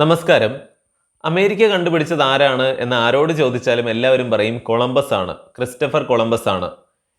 നമസ്കാരം. അമേരിക്ക കണ്ടുപിടിച്ചത് ആരാണ് എന്ന് ആരോട് ചോദിച്ചാലും എല്ലാവരും പറയും കൊളംബസ് ആണ് ക്രിസ്റ്റഫർ കൊളംബസ് ആണ്.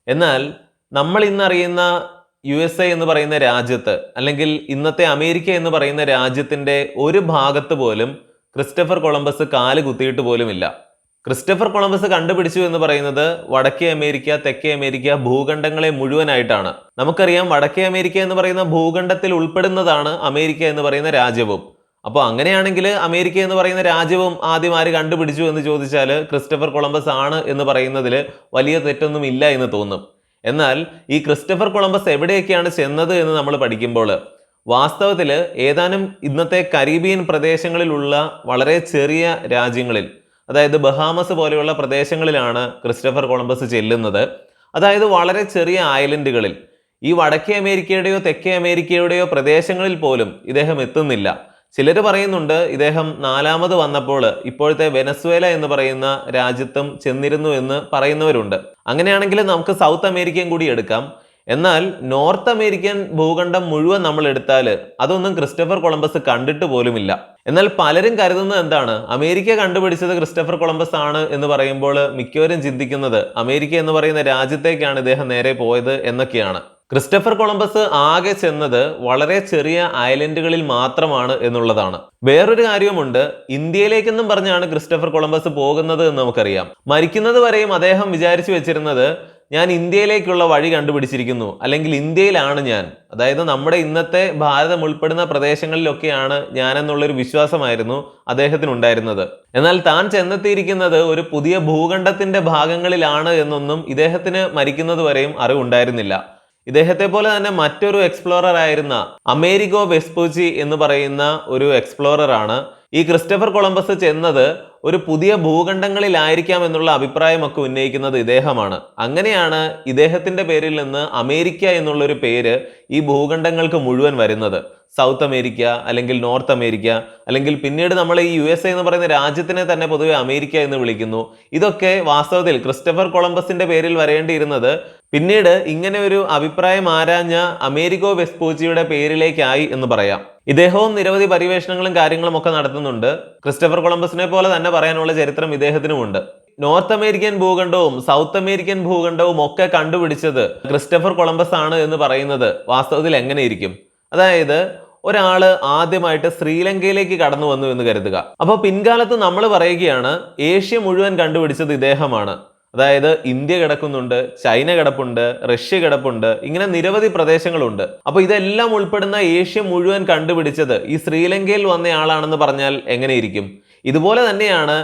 എന്നാൽ നമ്മൾ ഇന്നറിയുന്ന യു എസ് എ എന്ന് പറയുന്ന രാജ്യത്ത് അല്ലെങ്കിൽ ഇന്നത്തെ അമേരിക്ക എന്ന് പറയുന്ന രാജ്യത്തിന്റെ ഒരു ഭാഗത്ത് പോലും ക്രിസ്റ്റഫർ കൊളംബസ് കാൽ കുത്തിയിട്ട് പോലുമില്ല. ക്രിസ്റ്റഫർ കൊളംബസ് കണ്ടുപിടിച്ചു എന്ന് പറയുന്നത് വടക്കേ അമേരിക്ക തെക്കേ അമേരിക്ക ഭൂഖണ്ഡങ്ങളെ മുഴുവനായിട്ടാണ്. നമുക്കറിയാം വടക്കേ അമേരിക്ക എന്ന് പറയുന്ന ഭൂഖണ്ഡത്തിൽ ഉൾപ്പെടുന്നതാണ് അമേരിക്ക എന്ന് പറയുന്ന രാജ്യവും. അപ്പോൾ അങ്ങനെയാണെങ്കിൽ അമേരിക്ക എന്ന് പറയുന്ന രാജ്യവും ആദ്യം ആര് കണ്ടുപിടിച്ചു എന്ന് ചോദിച്ചാൽ ക്രിസ്റ്റഫർ കൊളംബസ് ആണ് എന്ന് പറയുന്നതിൽ വലിയ തെറ്റൊന്നും ഇല്ല എന്ന് തോന്നും. എന്നാൽ ഈ ക്രിസ്റ്റഫർ കൊളംബസ് എവിടെയൊക്കെയാണ് ചെന്നത് എന്ന് നമ്മൾ പഠിക്കുമ്പോൾ വാസ്തവത്തിൽ ഏതാനും ഇന്നത്തെ കരീബിയൻ പ്രദേശങ്ങളിലുള്ള വളരെ ചെറിയ രാജ്യങ്ങളിൽ അതായത് ബഹാമസ് പോലെയുള്ള പ്രദേശങ്ങളിലാണ് ക്രിസ്റ്റഫർ കൊളംബസ് ചെല്ലുന്നത്. അതായത് വളരെ ചെറിയ ഐലൻഡുകളിൽ. ഈ വടക്കേ അമേരിക്കയുടെയോ തെക്കേ അമേരിക്കയുടെയോ പ്രദേശങ്ങളിൽ പോലും ഇദ്ദേഹം എത്തുന്നില്ല. ചിലർ പറയുന്നുണ്ട് ഇദ്ദേഹം നാലാമത് വന്നപ്പോൾ ഇപ്പോഴത്തെ വെനസ്വേല എന്ന് പറയുന്ന രാജ്യത്തും ചെന്നിരുന്നു എന്ന് പറയുന്നവരുണ്ട്. അങ്ങനെയാണെങ്കിൽ നമുക്ക് സൗത്ത് അമേരിക്കയും കൂടി എടുക്കാം. എന്നാൽ നോർത്ത് അമേരിക്കൻ ഭൂഖണ്ഡം മുഴുവൻ നമ്മൾ എടുത്താൽ അതൊന്നും ക്രിസ്റ്റഫർ കൊളംബസ് കണ്ടിട്ട് പോലുമില്ല. എന്നാൽ പലരും കരുതുന്നത് എന്താണ്? അമേരിക്ക കണ്ടുപിടിച്ചത് ക്രിസ്റ്റഫർ കൊളംബസ് ആണ് എന്ന് പറയുമ്പോൾ മിക്കവരും ചിന്തിക്കുന്നത് അമേരിക്ക എന്ന് പറയുന്ന രാജ്യത്തേക്കാണ് ഇദ്ദേഹം നേരെ പോയത് എന്നൊക്കെയാണ്. ക്രിസ്റ്റഫർ കൊളംബസ് ആകെ ചെന്നത് വളരെ ചെറിയ ഐലൻഡുകളിൽ മാത്രമാണ് എന്നുള്ളതാണ്. വേറൊരു കാര്യവുമുണ്ട് ഇന്ത്യയിലേക്കെന്നും പറഞ്ഞാണ് ക്രിസ്റ്റഫർ കൊളംബസ് പോകുന്നത് എന്ന് നമുക്കറിയാം. മരിക്കുന്നത് വരെയും അദ്ദേഹം വിചാരിച്ചു വെച്ചിരുന്നത് ഞാൻ ഇന്ത്യയിലേക്കുള്ള വഴി കണ്ടുപിടിച്ചിരിക്കുന്നു അല്ലെങ്കിൽ ഇന്ത്യയിലാണ് ഞാൻ. അതായത് നമ്മുടെ ഇന്നത്തെ ഭാരതം ഉൾപ്പെടുന്ന പ്രദേശങ്ങളിലൊക്കെയാണ് ഞാൻ എന്നുള്ളൊരു വിശ്വാസമായിരുന്നു അദ്ദേഹത്തിന് ഉണ്ടായിരുന്നത് എന്നാൽ താൻ ചെന്നെത്തിയിരിക്കുന്നത് ഒരു പുതിയ ഭൂഖണ്ഡത്തിന്റെ ഭാഗങ്ങളിലാണ് എന്നൊന്നും ഇദ്ദേഹത്തിന് മരിക്കുന്നത് വരെയും അറിവുണ്ടായിരുന്നില്ല. ഇദ്ദേഹത്തെ പോലെ തന്നെ മറ്റൊരു എക്സ്പ്ലോറർ ആയിരുന്ന അമേരിക്കോ വെസ്പൂച്ചി എന്ന് പറയുന്ന ഒരു എക്സ്പ്ലോറർ ആണ്. ഈ ക്രിസ്റ്റഫർ കൊളംബസ് ചെന്നത് ഒരു പുതിയ ഭൂഖണ്ഡങ്ങളിലായിരിക്കാം എന്നുള്ള അഭിപ്രായമൊക്കെ ഉന്നയിക്കുന്നത് ഇദ്ദേഹമാണ്. അങ്ങനെയാണ് ഇദ്ദേഹത്തിന്റെ പേരിൽ നിന്ന് അമേരിക്ക എന്നുള്ളൊരു പേര് ഈ ഭൂഖണ്ഡങ്ങൾക്ക് മുഴുവൻ വരുന്നത്. സൗത്ത് അമേരിക്ക അല്ലെങ്കിൽ നോർത്ത് അമേരിക്ക അല്ലെങ്കിൽ പിന്നീട് നമ്മൾ ഈ യു എസ് എന്ന് പറയുന്ന രാജ്യത്തിനെ തന്നെ പൊതുവെ അമേരിക്ക എന്ന് വിളിക്കുന്നു. ഇതൊക്കെ വാസ്തവത്തിൽ ക്രിസ്റ്റഫർ കൊളംബസിന്റെ പേരിൽ വരേണ്ടിയിരുന്നത് പിന്നീട് ഇങ്ങനെ ഒരു അഭിപ്രായം ആരാഞ്ഞ അമേരിക്കോ വെസ്പൂച്ചിയുടെ പേരിലേക്കായി എന്ന് പറയാം. ഇദ്ദേഹവും നിരവധി പര്യവേഷണങ്ങളും കാര്യങ്ങളും ഒക്കെ നടത്തുന്നുണ്ട്. ക്രിസ്റ്റഫർ കൊളംബസിനെ പോലെ തന്നെ പറയാനുള്ള ചരിത്രം ഇദ്ദേഹത്തിനുമുണ്ട്. നോർത്ത് അമേരിക്കൻ ഭൂഖണ്ഡവും സൗത്ത് അമേരിക്കൻ ഭൂഖണ്ഡവും ഒക്കെ കണ്ടുപിടിച്ചത് ക്രിസ്റ്റഫർ കൊളംബസ് ആണ് എന്ന് പറയുന്നത് വാസ്തവത്തിൽ എങ്ങനെയിരിക്കും? അതായത് ഒരാൾ ആദ്യമായിട്ട് ശ്രീലങ്കയിലേക്ക് കടന്നു വന്നു എന്ന് കരുതുക. അപ്പോൾ പിൻകാലത്ത് നമ്മൾ പറയുകയാണ് ഏഷ്യ മുഴുവൻ കണ്ടുപിടിച്ചത് ഇദ്ദേഹമാണ്. അതായത് ഇന്ത്യ കിടക്കുന്നുണ്ട് ചൈന കിടപ്പുണ്ട് റഷ്യ കിടപ്പുണ്ട് ഇങ്ങനെ നിരവധി പ്രദേശങ്ങളുണ്ട്. അപ്പൊ ഇതെല്ലാം ഉൾപ്പെടുന്ന ഏഷ്യ മുഴുവൻ കണ്ടുപിടിച്ചത് ഈ ശ്രീലങ്കയിൽ വന്നയാളാണെന്ന് പറഞ്ഞാൽ എങ്ങനെയിരിക്കും? ഇതുപോലെ തന്നെയാണ്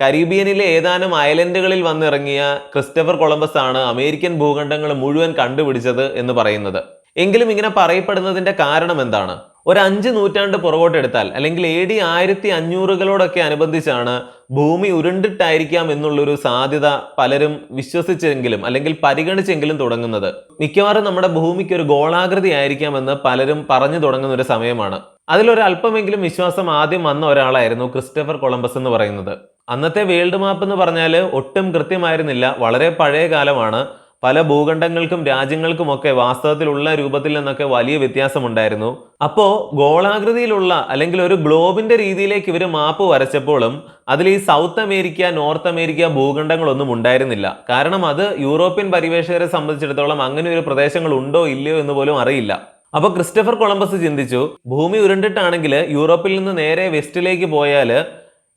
കരീബിയനിലെ ഏതാനും ഐലൻഡുകളിൽ വന്നിറങ്ങിയ ക്രിസ്റ്റഫർ കൊളംബസ് ആണ് അമേരിക്കൻ ഭൂഖണ്ഡങ്ങൾ മുഴുവൻ കണ്ടുപിടിച്ചത് എന്ന് പറയുന്നത്. എങ്കിലും ഇങ്ങനെ പറയപ്പെടുന്നതിന്റെ കാരണം എന്താണ്? ഒരു അഞ്ച് നൂറ്റാണ്ട് പുറകോട്ടെടുത്താൽ അല്ലെങ്കിൽ എ ഡി ആയിരത്തി അഞ്ഞൂറുകളോടൊക്കെ അനുബന്ധിച്ചാണ് ഭൂമി ഉരുണ്ടിട്ടായിരിക്കാം എന്നുള്ളൊരു സാധ്യത പലരും വിശ്വസിച്ചെങ്കിലും അല്ലെങ്കിൽ പരിഗണിച്ചെങ്കിലും തുടങ്ങുന്നത്. മിക്കവാറും നമ്മുടെ ഭൂമിക്ക് ഒരു ഗോളാകൃതി ആയിരിക്കാമെന്ന് പലരും പറഞ്ഞു തുടങ്ങുന്ന ഒരു സമയമാണ്. അതിലൊരു അല്പമെങ്കിലും വിശ്വാസം ആദ്യം വന്ന ഒരാളായിരുന്നു ക്രിസ്റ്റഫർ കൊളംബസ് എന്ന് പറയുന്നത്. അന്നത്തെ വേൾഡ് മാപ്പ് എന്ന് പറഞ്ഞാൽ ഒട്ടും കൃത്യമായിരുന്നില്ല. വളരെ പഴയ കാലമാണ് പല ഭൂഖണ്ഡങ്ങൾക്കും രാജ്യങ്ങൾക്കുമൊക്കെ വാസ്തവത്തിലുള്ള രൂപത്തിൽ നിന്നൊക്കെ വലിയ വ്യത്യാസമുണ്ടായിരുന്നു. അപ്പോൾ ഗോളാകൃതിയിലുള്ള അല്ലെങ്കിൽ ഒരു ഗ്ലോബിന്റെ രീതിയിലേക്ക് ഇവർ മാപ്പ് വരച്ചപ്പോഴും അതിൽ ഈ സൗത്ത് അമേരിക്ക നോർത്ത് അമേരിക്ക ഭൂഖണ്ഡങ്ങളൊന്നും ഉണ്ടായിരുന്നില്ല. കാരണം അത് യൂറോപ്യൻ പരിവേഷകരെ സംബന്ധിച്ചിടത്തോളം അങ്ങനെ ഒരു പ്രദേശങ്ങൾ ഉണ്ടോ ഇല്ലയോ എന്ന് പോലും അറിയില്ല. അപ്പോൾ ക്രിസ്റ്റഫർ കൊളംബസ് ചിന്തിച്ചു ഭൂമി ഉരുണ്ടിട്ടാണെങ്കിൽ യൂറോപ്പിൽ നിന്ന് നേരെ വെസ്റ്റിലേക്ക് പോയാൽ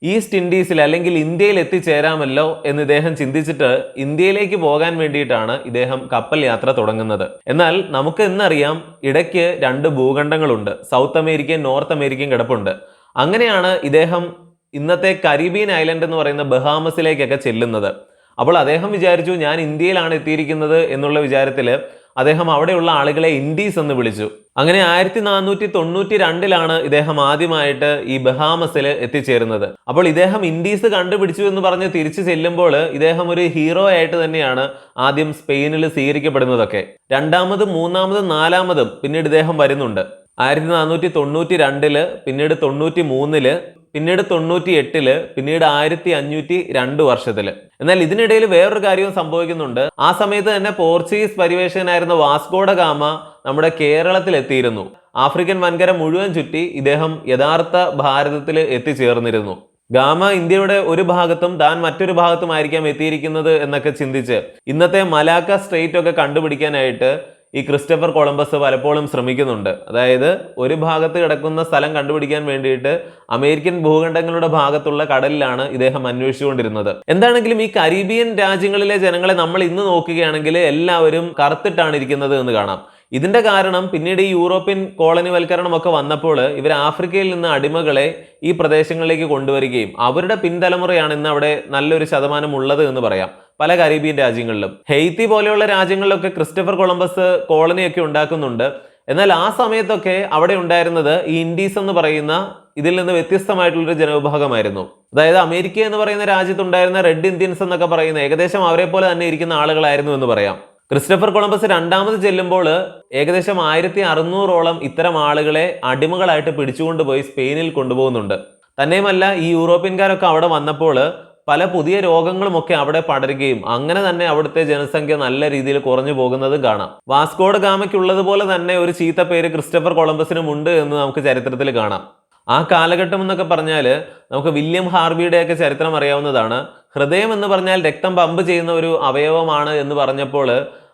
ഈസ്റ്റ് ഇൻഡീസിൽ അല്ലെങ്കിൽ ഇന്ത്യയിൽ എത്തിച്ചേരാമല്ലോ എന്ന് ഇദ്ദേഹം ചിന്തിച്ചിട്ട് ഇന്ത്യയിലേക്ക് പോകാൻ വേണ്ടിയിട്ടാണ് ഇദ്ദേഹം കപ്പൽ യാത്ര തുടങ്ങുന്നത്. എന്നാൽ നമുക്ക് ഇന്നറിയാം ഇടയ്ക്ക് രണ്ട് ഭൂഖണ്ഡങ്ങളുണ്ട്. സൗത്ത് അമേരിക്കൻ നോർത്ത് അമേരിക്കൻ കിടപ്പുണ്ട്. അങ്ങനെയാണ് ഇദ്ദേഹം ഇന്നത്തെ കരീബിയൻ ഐലൻഡ് എന്ന് പറയുന്ന ബഹാമസിലേക്കൊക്കെ ചെല്ലുന്നത്. അപ്പോൾ അദ്ദേഹം വിചാരിച്ചു ഞാൻ ഇന്ത്യയിലാണ് എത്തിയിരിക്കുന്നത് എന്നുള്ള വിചാരത്തിൽ അദ്ദേഹം അവിടെയുള്ള ആളുകളെ ഇൻഡീസ് എന്ന് വിളിച്ചു. അങ്ങനെ ആയിരത്തി നാനൂറ്റി തൊണ്ണൂറ്റി രണ്ടിലാണ് ഇദ്ദേഹം ആദ്യമായിട്ട് ഈ ബഹാമസിൽ എത്തിച്ചേരുന്നത്. അപ്പോൾ ഇദ്ദേഹം ഇൻഡീസ് കണ്ടുപിടിച്ചു എന്ന് പറഞ്ഞ് തിരിച്ചു ചെല്ലുമ്പോൾ ഇദ്ദേഹം ഒരു ഹീറോ ആയിട്ട് തന്നെയാണ് ആദ്യം സ്പെയിനിൽ സ്വീകരിക്കപ്പെടുന്നതൊക്കെ. രണ്ടാമതും മൂന്നാമതും നാലാമതും പിന്നീട് ഇദ്ദേഹം വരുന്നുണ്ട്. ആയിരത്തി നാനൂറ്റി തൊണ്ണൂറ്റി രണ്ടിൽ പിന്നീട് തൊണ്ണൂറ്റി മൂന്നിൽ പിന്നീട് തൊണ്ണൂറ്റി എട്ടിൽ പിന്നീട് ആയിരത്തി അഞ്ഞൂറ്റി രണ്ട് വർഷത്തിൽ. എന്നാൽ ഇതിനിടയിൽ വേറൊരു കാര്യവും സംഭവിക്കുന്നുണ്ട്. ആ സമയത്ത് തന്നെ പോർച്ചുഗീസ് പരിവേഷകനായിരുന്ന വാസ്കോഡ ഗാമ നമ്മുടെ കേരളത്തിൽ എത്തിയിരുന്നു ആഫ്രിക്കൻ വൻകര മുഴുവൻ ചുറ്റി ഇദ്ദേഹം യഥാർത്ഥ ഭാരതത്തിൽ എത്തിച്ചേർന്നിരുന്നു. ഗാമ ഇന്ത്യയുടെ ഒരു ഭാഗത്തും താൻ മറ്റൊരു ഭാഗത്തുമായിരിക്കാം എത്തിയിരിക്കുന്നത് എന്നൊക്കെ ചിന്തിച്ച് ഇന്നത്തെ മലാക്ക സ്ട്രേറ്റ് ഒക്കെ കണ്ടുപിടിക്കാനായിട്ട് ഈ ക്രിസ്റ്റഫർ കൊളംബസ് പലപ്പോഴും ശ്രമിക്കുന്നുണ്ട്. അതായത് ഒരു ഭാഗത്ത് കിടക്കുന്ന സ്ഥലം കണ്ടുപിടിക്കാൻ വേണ്ടിയിട്ട് അമേരിക്കൻ ഭൂഖണ്ഡങ്ങളുടെ ഭാഗത്തുള്ള കടലിലാണ് ഇദ്ദേഹം അന്വേഷിച്ചുകൊണ്ടിരുന്നത്. എന്താണെങ്കിലും ഈ കരീബിയൻ രാജ്യങ്ങളിലെ ജനങ്ങളെ നമ്മൾ ഇന്ന് നോക്കുകയാണെങ്കിൽ എല്ലാവരും കറുത്തിട്ടാണ് ഇരിക്കുന്നത് എന്ന് കാണാം. ഇതിന്റെ കാരണം പിന്നീട് ഈ യൂറോപ്യൻ കോളനിവൽക്കരണമൊക്കെ വന്നപ്പോൾ ഇവർ ആഫ്രിക്കയിൽ നിന്ന് അടിമകളെ ഈ പ്രദേശങ്ങളിലേക്ക് കൊണ്ടുവരികയും അവരുടെ പിൻതലമുറയാണ് ഇന്ന് അവിടെ നല്ലൊരു ശതമാനം ഉള്ളത് എന്ന് പറയാം. പല കരീബിയൻ രാജ്യങ്ങളിലും. ഹെയ്ത്തി പോലെയുള്ള രാജ്യങ്ങളിലൊക്കെ ക്രിസ്റ്റഫർ കൊളംബസ് കോളനിയൊക്കെ ഉണ്ടാക്കുന്നുണ്ട്. എന്നാൽ ആ സമയത്തൊക്കെ അവിടെ ഉണ്ടായിരുന്നത് ഈ ഇൻഡീസ് എന്ന് പറയുന്ന ഇതിൽ നിന്ന് വ്യത്യസ്തമായിട്ടുള്ളൊരു ജനവിഭാഗമായിരുന്നു. അതായത് അമേരിക്ക എന്ന് പറയുന്ന രാജ്യത്തുണ്ടായിരുന്ന റെഡ് ഇന്ത്യൻസ് എന്നൊക്കെ പറയുന്ന ഏകദേശം അവരെ പോലെ തന്നെ ഇരിക്കുന്ന ആളുകളായിരുന്നു എന്ന് പറയാം. ക്രിസ്റ്റഫർ കൊളംബസ് രണ്ടാമത് ചെല്ലുമ്പോൾ ഏകദേശം ആയിരത്തി അറുന്നൂറോളം ഇത്തരം ആളുകളെ അടിമകളായിട്ട് പിടിച്ചുകൊണ്ടുപോയി സ്പെയിനിൽ കൊണ്ടുപോകുന്നുണ്ട്. തന്നെയുമല്ല ഈ യൂറോപ്യൻകാരൊക്കെ അവിടെ വന്നപ്പോൾ പല പുതിയ രോഗങ്ങളും ഒക്കെ അവിടെ പടരുകയും അങ്ങനെ തന്നെ അവിടുത്തെ ജനസംഖ്യ നല്ല രീതിയിൽ കുറഞ്ഞു പോകുന്നതും കാണാം. വാസ്കോഡ് ഗാമയ്ക്കുള്ളതുപോലെ തന്നെ ഒരു ചീത്ത പേര് ക്രിസ്റ്റഫർ കൊളംബസിനും ഉണ്ട് എന്ന് നമുക്ക് ചരിത്രത്തിൽ കാണാം. ആ കാലഘട്ടം എന്നൊക്കെ പറഞ്ഞാൽ നമുക്ക് വില്യം ഹാർവിയുടെയൊക്കെ ചരിത്രം അറിയാവുന്നതാണ്. ഹൃദയം എന്ന് പറഞ്ഞാൽ രക്തം പമ്പ് ചെയ്യുന്ന ഒരു അവയവമാണ് എന്ന് പറഞ്ഞപ്പോൾ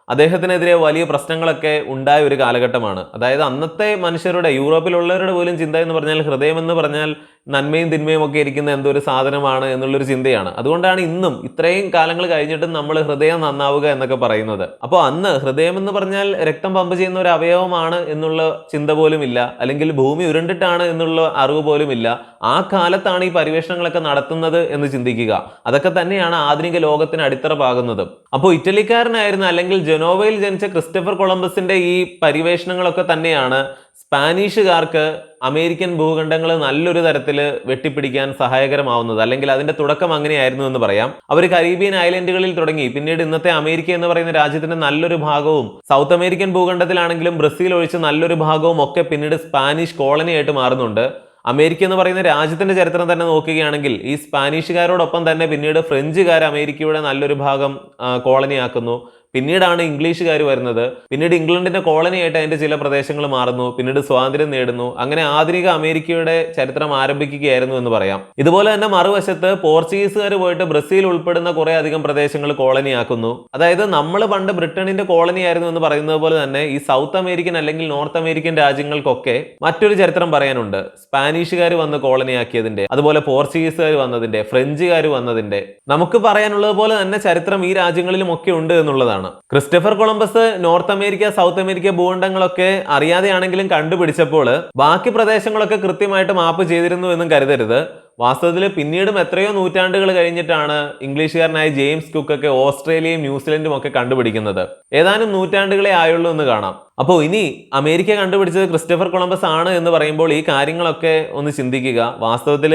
അദ്ദേഹത്തിനെതിരെ വലിയ പ്രശ്നങ്ങളൊക്കെ ഉണ്ടായ ഒരു കാലഘട്ടമാണ്. അതായത് അന്നത്തെ മനുഷ്യരുടെ യൂറോപ്പിലുള്ളവരുടെ പോലും ചിന്ത എന്ന് പറഞ്ഞാൽ ഹൃദയം എന്ന് പറഞ്ഞാൽ നന്മയും തിന്മയും ഒക്കെ ഇരിക്കുന്ന എന്തോ ഒരു സാധനമാണ് എന്നുള്ളൊരു ചിന്തയാണ്. അതുകൊണ്ടാണ് ഇന്നും ഇത്രയും കാലങ്ങൾ കഴിഞ്ഞിട്ടും നമ്മൾ ഹൃദയം നന്നാവുക എന്നൊക്കെ പറയുന്നത്. അപ്പോൾ അന്ന് ഹൃദയം എന്ന് പറഞ്ഞാൽ രക്തം പമ്പ് ചെയ്യുന്ന ഒരു അവയവമാണ് എന്നുള്ള ചിന്ത പോലും ഇല്ല. അല്ലെങ്കിൽ ഭൂമി ഉരുണ്ടിട്ടാണ് എന്നുള്ള അറിവ് പോലും ഇല്ല. ആ കാലത്താണ് ഈ പരിവേഷണങ്ങളൊക്കെ നടത്തുന്നത് എന്ന് ചിന്തിക്കുക. അതൊക്കെ തന്നെയാണ് ആധുനിക ലോകത്തിന് അടിത്തറ പാകുന്നത്. അപ്പോൾ ഇറ്റലിക്കാരനായിരുന്ന അല്ലെങ്കിൽ ജനോവയിൽ ജനിച്ച ക്രിസ്റ്റഫർ കൊളംബസിന്റെ ഈ പരിവേഷണങ്ങളൊക്കെ തന്നെയാണ് സ്പാനിഷുകാർക്ക് അമേരിക്കൻ ഭൂഖണ്ഡങ്ങൾ നല്ലൊരു തരത്തിൽ വെട്ടിപ്പിടിക്കാൻ സഹായകരമാവുന്നത് അല്ലെങ്കിൽ അതിന്റെ തുടക്കം അങ്ങനെയായിരുന്നു എന്ന് പറയാം. അവർ കരീബിയൻ ഐലൻഡുകളിൽ തുടങ്ങി. പിന്നീട് ഇന്നത്തെ അമേരിക്ക എന്ന് പറയുന്ന രാജ്യത്തിന്റെ നല്ലൊരു ഭാഗവും സൗത്ത് അമേരിക്കൻ ഭൂഖണ്ഡത്തിലാണെങ്കിലും ബ്രസീൽ ഒഴിച്ച് നല്ലൊരു ഭാഗവും ഒക്കെ പിന്നീട് സ്പാനിഷ് കോളനിയായിട്ട് മാറുന്നുണ്ട്. അമേരിക്ക എന്ന് പറയുന്ന രാജ്യത്തിന്റെ ചരിത്രം തന്നെ നോക്കുകയാണെങ്കിൽ ഈ സ്പാനിഷുകാരോടൊപ്പം തന്നെ പിന്നീട് ഫ്രഞ്ചുകാർ അമേരിക്കയുടെ നല്ലൊരു ഭാഗം കോളനിയാക്കുന്നു. പിന്നീടാണ് ഇംഗ്ലീഷുകാർ വരുന്നത്. പിന്നീട് ഇംഗ്ലണ്ടിന്റെ കോളനിയായിട്ട് അതിന്റെ ചില പ്രദേശങ്ങൾ മാറുന്നു. പിന്നീട് സ്വാതന്ത്ര്യം നേടുന്നു. അങ്ങനെ ആധുനിക അമേരിക്കയുടെ ചരിത്രം ആരംഭിക്കുകയായിരുന്നു എന്ന് പറയാം. ഇതുപോലെ തന്നെ മറുവശത്ത് പോർച്ചുഗീസുകാർ പോയിട്ട് ബ്രസീൽ ഉൾപ്പെടുന്ന കുറെ അധികം പ്രദേശങ്ങൾ കോളനിയാക്കുന്നു. അതായത് നമ്മൾ പണ്ട് ബ്രിട്ടനിന്റെ കോളനി ആയിരുന്നു എന്ന് പറയുന്നത് പോലെ തന്നെ ഈ സൗത്ത് അമേരിക്കൻ അല്ലെങ്കിൽ നോർത്ത് അമേരിക്കൻ രാജ്യങ്ങൾക്കൊക്കെ മറ്റൊരു ചരിത്രം പറയാനുണ്ട്. സ്പാനിഷുകാർ വന്ന് കോളനിയാക്കിയതിന്റെ അതുപോലെ പോർച്ചുഗീസുകാർ വന്നതിന്റെ ഫ്രഞ്ചുകാർ വന്നതിന്റെ. നമുക്ക് പറയാനുള്ളത് പോലെ തന്നെ ചരിത്രം ഈ രാജ്യങ്ങളിലും ഒക്കെ ഉണ്ട് എന്നുള്ളതാണ്. Christopher Columbus north America south America ഭൂഖണ്ഡങ്ങളൊക്കെ അറിയാതെയാണെങ്കിലും കണ്ടുപിടിച്ചപ്പോൾ ബാക്കി പ്രദേശങ്ങളൊക്കെ കൃത്യമായിട്ട് മാപ്പ് ചെയ്തിരുന്നു എന്നും കരുതരുത്. വാസ്തവത്തിൽ പിന്നീടും എത്രയോ നൂറ്റാണ്ടുകൾ കഴിഞ്ഞിട്ടാണ് ഇംഗ്ലീഷുകാരനായ ജെയിംസ് കുക്കൊക്കെ ഓസ്ട്രേലിയയും ന്യൂസിലൻഡും ഒക്കെ കണ്ടുപിടിക്കുന്നത്. ഏതാനും നൂറ്റാണ്ടുകളെ ആയുള്ളൂ എന്ന് കാണാം. അപ്പോൾ ഇനി അമേരിക്ക കണ്ടുപിടിച്ചത് ക്രിസ്റ്റഫർ കൊളംബസ് ആണ് എന്ന് പറയുമ്പോൾ ഈ കാര്യങ്ങളൊക്കെ ഒന്ന് ചിന്തിക്കുക. വാസ്തവത്തിൽ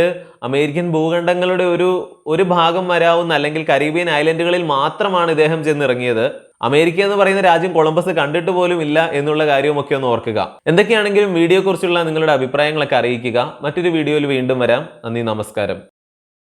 അമേരിക്കൻ ഭൂഖണ്ഡങ്ങളുടെ ഒരു ഒരു ഭാഗം വരാവുന്ന അല്ലെങ്കിൽ കരീബിയൻ ഐലൻഡുകളിൽ മാത്രമാണ് ഇദ്ദേഹം ചെന്നിറങ്ങിയത്. അമേരിക്ക എന്ന് പറയുന്ന രാജ്യം കൊളംബസ് കണ്ടിട്ട് പോലും ഇല്ല എന്നുള്ള കാര്യവുമൊക്കെ ഒന്ന് ഓർക്കുക. എന്തൊക്കെയാണെങ്കിലും വീഡിയോയെക്കുറിച്ചുള്ള നിങ്ങളുടെ അഭിപ്രായങ്ങളൊക്കെ അറിയിക്കുക. മറ്റൊരു വീഡിയോയിൽ വീണ്ടും വരാം. നന്ദി നമസ്കാരം.